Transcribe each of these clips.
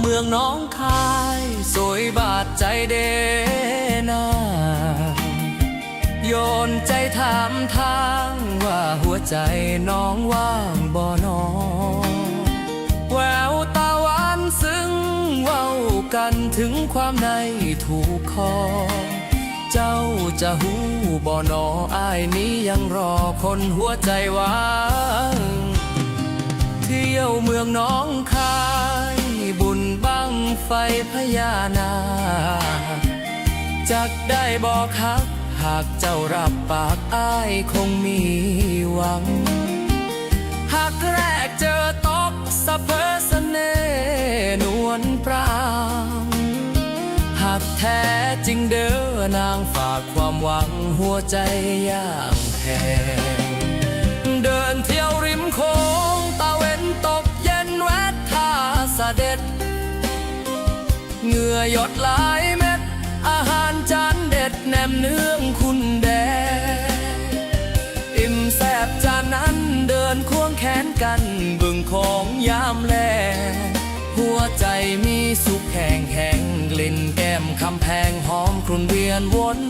เมืองน้องไทยโศดบาดใจเดนาโยนใจถามทางว่าหัวใจน้องว่างบ่นอแววตาหวานซึ้งเว้ากันถึงความในถูกคอ เจ้าจะหูบ่นออายนี้ยังรอคนหัวใจว่าง เที่ยวเมืองน้องคาย ไฟพญานาคจักได้บอกฮัก หากเจ้ารับปากอ้ายคงมีหวัง หากแรกเจอตกสะเพอเนนวลปรางหากแท้จริงเด้อนางฝากความหวังหัวใจอย่างแพ งื่อหยดหลายเม็ด อาหารจานเด็ดแนมเนื้องคุณแดงอิ่มแซบจานนั้นเดินควงแขนกันบึงของยามแลหัวใจมีสุขแห่งแห่งกลิ่นแก้มคำแพงหอมครุ่นเวียนวน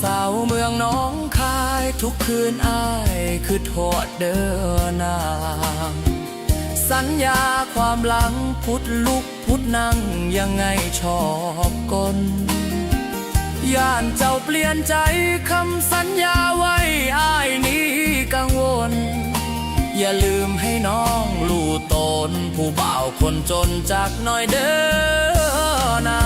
สาวเมืองน้องคายทุกคืนอายคือโทษเดินนาง สัญญาความหลังพุดลุกพุดนั่งยังไงชอบกลย่านเจ้าเปลี่ยนใจคำสัญญาไว้อ้ายนี้กังวล อย่าลืมให้น้องลู่ตนผู้บ่าวคนจนจากน้อยเด้อนา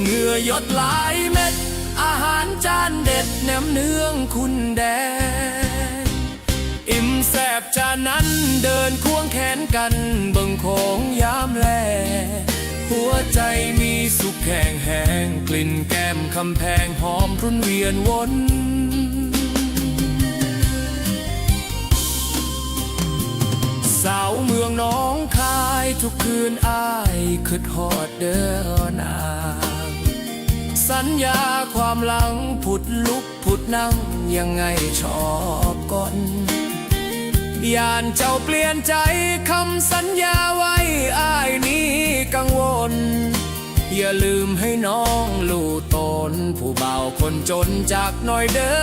เหงื่อหยดหลายเม็ด อาหารจานเด็ดแหนมเนืองคุณแดง อิ่มแซบจานนั้นเดินควงแขนกันบิ่งโคงยามแล หัวใจมีสุขแห่งแหงกลิ่นแก้มคำแพงหอมพรุ่นเวียนวน กคืนอายคือทอดเดินนางสัญญาความหลังผุดลุกผุดนั่งยังไงชอบก่อนยานเจ้าเปลี่ยนใจคำสัญญาไว้อายนี้กังวล อย่าลืมให้น้องลู่ตน ผู้เบาคนจนจากหน่อยเด้อ